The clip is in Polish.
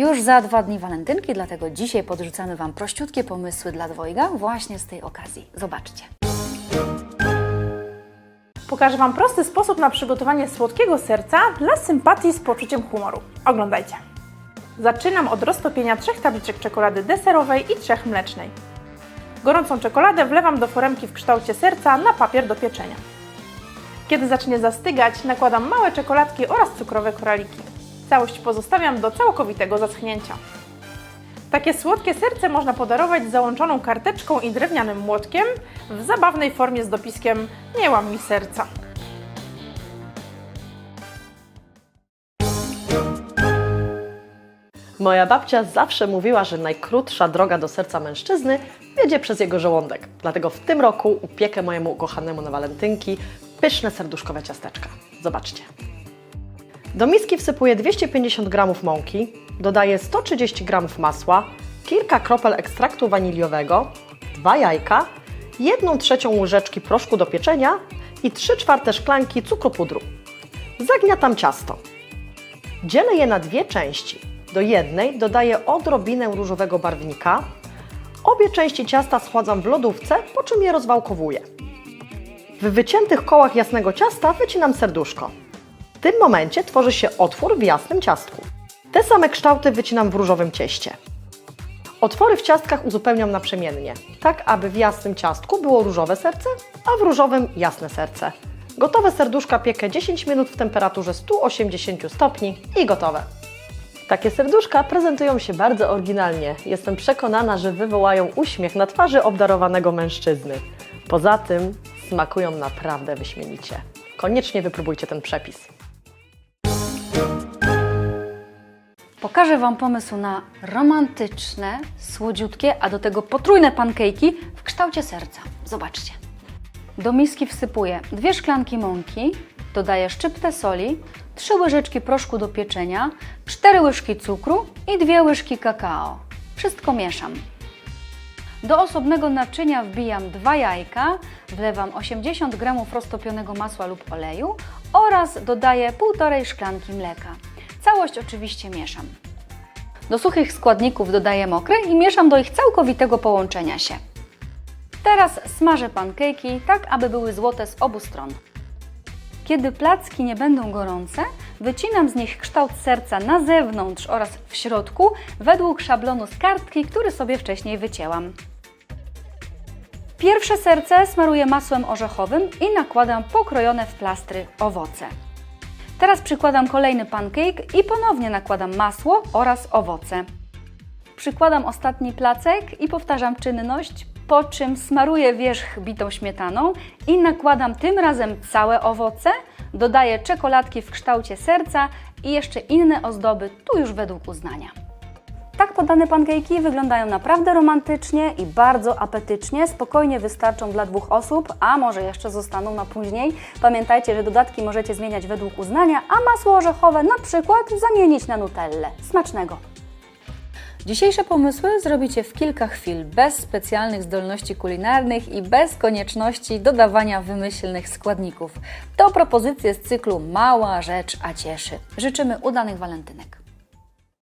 Już za dwa dni walentynki, dlatego dzisiaj podrzucamy Wam prościutkie pomysły dla dwojga właśnie z tej okazji. Zobaczcie. Pokażę Wam prosty sposób na przygotowanie słodkiego serca dla sympatii z poczuciem humoru. Oglądajcie. Zaczynam od roztopienia trzech tabliczek czekolady deserowej i trzech mlecznej. Gorącą czekoladę wlewam do foremki w kształcie serca na papier do pieczenia. Kiedy zacznie zastygać, nakładam małe czekoladki oraz cukrowe koraliki. Całość pozostawiam do całkowitego zaschnięcia. Takie słodkie serce można podarować załączoną karteczką i drewnianym młotkiem w zabawnej formie z dopiskiem Nie łam mi serca. Moja babcia zawsze mówiła, że najkrótsza droga do serca mężczyzny wiedzie przez jego żołądek. Dlatego w tym roku upiekę mojemu ukochanemu na walentynki pyszne serduszkowe ciasteczka. Zobaczcie. Do miski wsypuję 250 g mąki, dodaję 130 g masła, kilka kropel ekstraktu waniliowego, dwa jajka, 1 trzecią łyżeczki proszku do pieczenia i 3 czwarte szklanki cukru pudru. Zagniatam ciasto. Dzielę je na dwie części. Do jednej dodaję odrobinę różowego barwnika. Obie części ciasta schładzam w lodówce, po czym je rozwałkowuję. W wyciętych kołach jasnego ciasta wycinam serduszko. W tym momencie tworzy się otwór w jasnym ciastku. Te same kształty wycinam w różowym cieście. Otwory w ciastkach uzupełniam naprzemiennie, tak aby w jasnym ciastku było różowe serce, a w różowym jasne serce. Gotowe serduszka piekę 10 minut w temperaturze 180 stopni i gotowe. Takie serduszka prezentują się bardzo oryginalnie. Jestem przekonana, że wywołają uśmiech na twarzy obdarowanego mężczyzny. Poza tym smakują naprawdę wyśmienicie. Koniecznie wypróbujcie ten przepis. Pokażę Wam pomysł na romantyczne, słodziutkie, a do tego potrójne pankejki w kształcie serca. Zobaczcie. Do miski wsypuję dwie szklanki mąki, dodaję szczyptę soli, trzy łyżeczki proszku do pieczenia, cztery łyżki cukru i dwie łyżki kakao. Wszystko mieszam. Do osobnego naczynia wbijam dwa jajka, wlewam 80 g roztopionego masła lub oleju oraz dodaję półtorej szklanki mleka. Całość oczywiście mieszam. Do suchych składników dodaję mokre i mieszam do ich całkowitego połączenia się. Teraz smażę pankejki tak, aby były złote z obu stron. Kiedy placki nie będą gorące, wycinam z nich kształt serca na zewnątrz oraz w środku według szablonu z kartki, który sobie wcześniej wycięłam. Pierwsze serce smaruję masłem orzechowym i nakładam pokrojone w plastry owoce. Teraz przykładam kolejny pancake i ponownie nakładam masło oraz owoce. Przykładam ostatni placek i powtarzam czynność, po czym smaruję wierzch bitą śmietaną i nakładam tym razem całe owoce, dodaję czekoladki w kształcie serca i jeszcze inne ozdoby, tu już według uznania. Tak podane pankejki wyglądają naprawdę romantycznie i bardzo apetycznie. Spokojnie wystarczą dla dwóch osób, a może jeszcze zostaną na później. Pamiętajcie, że dodatki możecie zmieniać według uznania, a masło orzechowe na przykład zamienić na nutellę. Smacznego! Dzisiejsze pomysły zrobicie w kilka chwil, bez specjalnych zdolności kulinarnych i bez konieczności dodawania wymyślnych składników. To propozycje z cyklu Mała rzecz, a cieszy. Życzymy udanych walentynek.